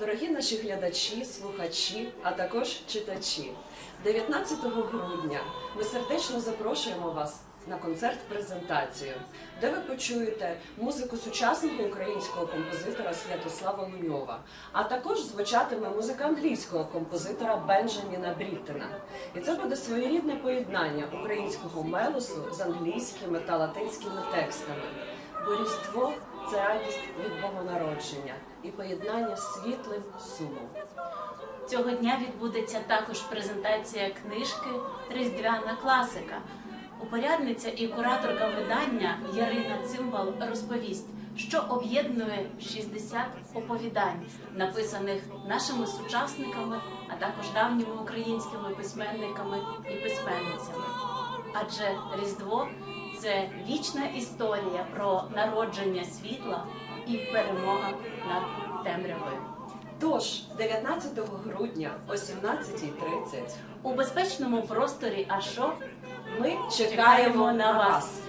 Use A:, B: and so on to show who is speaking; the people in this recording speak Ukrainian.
A: Дорогі наші глядачі, слухачі, а також читачі, 19 грудня ми сердечно запрошуємо вас на концерт-презентацію, де ви почуєте музику сучасного українського композитора Святослава Луньова, а також звучатиме музика англійського композитора Бенджаміна Бріттена. І це буде своєрідне поєднання українського мелосу з англійськими та латинськими текстами. Бо Різдво це радість від Богонародження і поєднання з світлим сумом.
B: Цього дня відбудеться також презентація книжки Різдвяна класика. Упорядниця і кураторка видання Ярина Цимбал розповість, що об'єднує 60 оповідань, написаних нашими сучасниками, а також давніми українськими письменниками і письменницями. Адже Різдво це вічна історія про народження світла і перемога над темрявою.
A: Тож 19 грудня о 17.30
B: У безпечному просторі Ашо
A: ми чекаємо на вас.